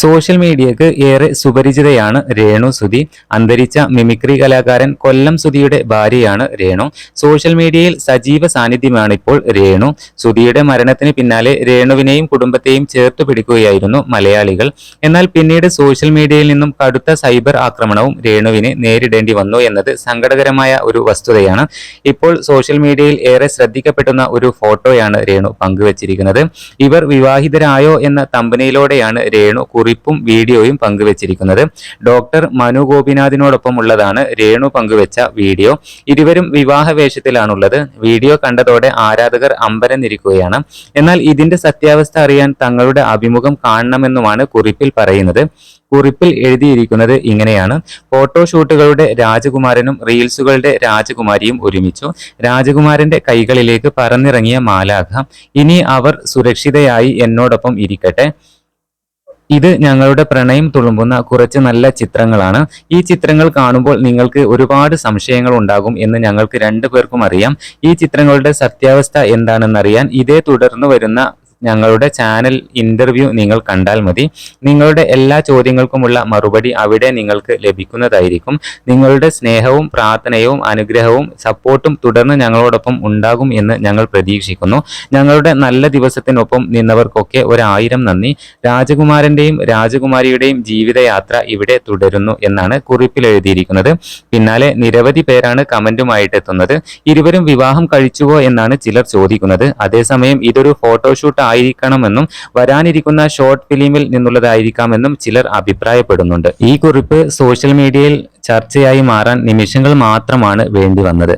Social മീഡിയക്ക് ഏറെ സുപരിചിതയാണ് രേണു സുധി. അന്തരിച്ച mimicry കലാകാരൻ കൊല്ലം സുധിയുടെ ഭാര്യയാണ് രേണു. സോഷ്യൽ മീഡിയയിൽ സജീവ സാന്നിധ്യമാണ് ഇപ്പോൾ രേണു. സുധിയുടെ മരണത്തിന് പിന്നാലെ രേണുവിനെയും കുടുംബത്തെയും ചേർത്ത് പിടിക്കുകയായിരുന്നു മലയാളികൾ. എന്നാൽ പിന്നീട് സോഷ്യൽ മീഡിയയിൽ നിന്നും കടുത്ത സൈബർ ആക്രമണവും രേണുവിനെ നേരിടേണ്ടി വന്നു എന്നത് സങ്കടകരമായ ഒരു വസ്തുതയാണ്. ഇപ്പോൾ സോഷ്യൽ മീഡിയയിൽ ഏറെ ശ്രദ്ധിക്കപ്പെടുന്ന ഒരു ഫോട്ടോയാണ് രേണു പങ്കുവച്ചിരിക്കുന്നത്. ഇവർ വിവാഹിതരായോ എന്ന തമ്പനയിലൂടെയാണ് രേണു കുറിപ്പും വീഡിയോയും പങ്കുവച്ചിരിക്കുന്നത്. ഡോക്ടർ മനു ഗോപിനാഥിനോടൊപ്പം ഉള്ളതാണ് രേണു പങ്കുവച്ച വീഡിയോ. ഇരുവരും വിവാഹ വേഷത്തിലാണുള്ളത് വീഡിയോ കണ്ടതോടെ ആരാധകർ അമ്പരന്നിരിക്കുകയാണ്. എന്നാൽ ഇതിന്റെ സത്യാവസ്ഥ അറിയാൻ തങ്ങളുടെ അഭിമുഖം കാണണമെന്നുമാണ് കുറിപ്പിൽ പറയുന്നത്. കുറിപ്പിൽ എഴുതിയിരിക്കുന്നത് ഇങ്ങനെയാണ്. ഫോട്ടോഷൂട്ടുകളുടെ രാജകുമാരനും റീൽസുകളുടെ രാജകുമാരിയും ഒരുമിച്ചു. രാജകുമാരന്റെ കൈകളിലേക്ക് പറന്നിറങ്ങിയ മാലാഖ ഇനി അവർ സുരക്ഷിതയായി എന്നോടൊപ്പം ഇരിക്കട്ടെ. ഇത് ഞങ്ങളുടെ പ്രണയം തുളുമ്പുന്ന കുറച്ച് നല്ല ചിത്രങ്ങളാണ്. ഈ ചിത്രങ്ങൾ കാണുമ്പോൾ നിങ്ങൾക്ക് ഒരുപാട് സംശയങ്ങൾ ഉണ്ടാകും എന്ന് ഞങ്ങൾക്ക് രണ്ടു പേർക്കും അറിയാം. ഈ ചിത്രങ്ങളുടെ സത്യാവസ്ഥ എന്താണെന്നറിയാൻ ഇതേ തുടർന്ന് വരുന്ന ഞങ്ങളുടെ ചാനൽ ഇന്റർവ്യൂ നിങ്ങൾ കണ്ടാൽ മതി. നിങ്ങളുടെ എല്ലാ ചോദ്യങ്ങൾക്കുമുള്ള മറുപടി അവിടെ നിങ്ങൾക്ക് ലഭിക്കുന്നതായിരിക്കും. നിങ്ങളുടെ സ്നേഹവും പ്രാർത്ഥനയും അനുഗ്രഹവും സപ്പോർട്ടും തുടർന്ന് ഞങ്ങളോടൊപ്പം ഉണ്ടാകും എന്ന് ഞങ്ങൾ പ്രതീക്ഷിക്കുന്നു. ഞങ്ങളുടെ നല്ല ദിവസത്തിനൊപ്പം നിന്നവർക്കൊക്കെ ഒരായിരം നന്ദി. രാജകുമാരന്റെയും രാജകുമാരിയുടെയും ജീവിതയാത്ര ഇവിടെ തുടരുന്നു എന്നാണ് കുറിപ്പിൽ എഴുതിയിരിക്കുന്നത്. പിന്നാലെ നിരവധി പേരാണ് കമന്റുമായിട്ട് എത്തുന്നത്. ഇരുവരും വിവാഹം കഴിച്ചുവോ എന്നാണ് ചിലർ ചോദിക്കുന്നത്. അതേസമയം ഇതൊരു ഫോട്ടോഷൂട്ട് ആയിരിക്കണമെന്നും വരാനിരിക്കുന്ന ഷോർട്ട് ഫിലിമിൽ നിന്നുള്ളതായിരിക്കാമെന്നും ചിലർ അഭിപ്രായപ്പെടുന്നുണ്ട്. ഈ കുറിപ്പ് സോഷ്യൽ മീഡിയയിൽ ചർച്ചയായി മാറാൻ നിമിഷങ്ങൾ മാത്രമാണ് വേണ്ടി വന്നത്